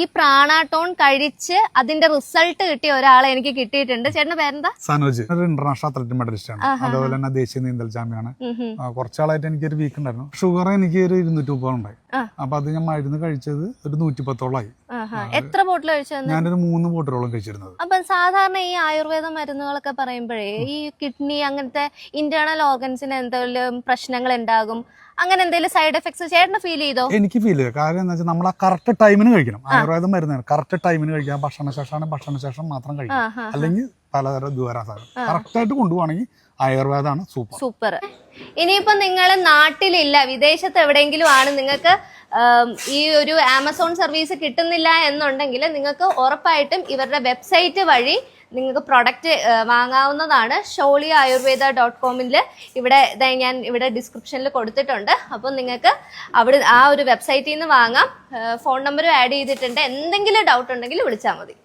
ഈ പ്രാണാട്ടോൺ കഴിച്ച് അതിന്റെ റിസൾട്ട് കിട്ടിയ ഒരാളെ എനിക്ക് കിട്ടിയിട്ടുണ്ട്. ചേട്ടന്റെ പേരെന്താ? സനോജ്. ഒരു ഇന്റർനാഷണൽ അത്ലറ്റിക് മെഡലിസ്റ്റ് ആണ്. അതുപോലെ തന്നെ ദേശീയ നീന്തൽ ചാമ്പ്യാണ് കുറച്ചാളായിട്ട് എനിക്ക് ഒരു എനിക്കൊരു വീക്ക് ഉണ്ടായിരുന്നു. ഷുഗർ എനിക്ക് ഒരു ഇരുന്നൂറ്റി മുപ്പത് ഉണ്ടായി. അപ്പൊ അത് ഞാൻ മരുന്ന് കഴിച്ചത് ഒരു നൂറ്റിപ്പത്തോളായി. എത്ര ബോട്ടിൽ കഴിച്ചത് ഞാനൊരു മൂന്ന് ബോട്ടിലോളം കഴിച്ചിരുന്നത്. അപ്പൊ സാധാരണ ഈ ആയുർവേദ മരുന്നുകളൊക്കെ പറയുമ്പോഴേ ഈ കിഡ്നി അങ്ങനത്തെ ഇന്റേണൽ ഓർഗൻസിന് എന്തെങ്കിലും പ്രശ്നങ്ങൾ ഉണ്ടാകും. അങ്ങനെ എന്തെങ്കിലും സൈഡ് എഫക്ട്സ് ചേട്ടന് ഫീൽ ചെയ്തോ? എനിക്ക് ഫീൽ ചെയ്തു. കാര്യം എന്താ വെച്ചാൽ നമ്മൾ ആ കറക്റ്റ് ടൈമിന് കഴിക്കണം. ആയുർവേദം മരുന്നാണ്. കറക്റ്റ് ടൈമിന് കഴിക്കാം ഭക്ഷണശേഷമാണ് ഭക്ഷണശേഷം മാത്രം കഴിക്കണം. അല്ലെങ്കിൽ പലതരം ദൂരാസാധനം കറക്റ്റ് ആയിട്ട് കൊണ്ടുപോകണമെങ്കിൽ ആയുർവേദമാണ് സൂപ്പർ. സൂപ്പർ. ഇനിയിപ്പോ നിങ്ങൾ നാട്ടിലില്ല വിദേശത്ത് എവിടെയെങ്കിലും ആണ് നിങ്ങൾക്ക് ഈ ഒരു ആമസോൺ സർവീസ് കിട്ടുന്നില്ല എന്നുണ്ടെങ്കിൽ നിങ്ങൾക്ക് ഉറപ്പായിട്ടും ഇവരുടെ വെബ്സൈറ്റ് വഴി നിങ്ങൾക്ക് പ്രൊഡക്റ്റ് വാങ്ങാവുന്നതാണ്. ഷോളി ആയുർവേദ ഡോട്ട് കോമിൽ ഇവിടെ ഇതായി ഞാൻ ഇവിടെ ഡിസ്ക്രിപ്ഷനിൽ കൊടുത്തിട്ടുണ്ട്. അപ്പോൾ നിങ്ങൾക്ക് അവിടെ ആ ഒരു വെബ്സൈറ്റിൽ നിന്ന് വാങ്ങാം. ഫോൺ നമ്പറും ആഡ് ചെയ്തിട്ടുണ്ട്. എന്തെങ്കിലും ഡൗട്ട് ഉണ്ടെങ്കിൽ വിളിച്ചാൽ മതി.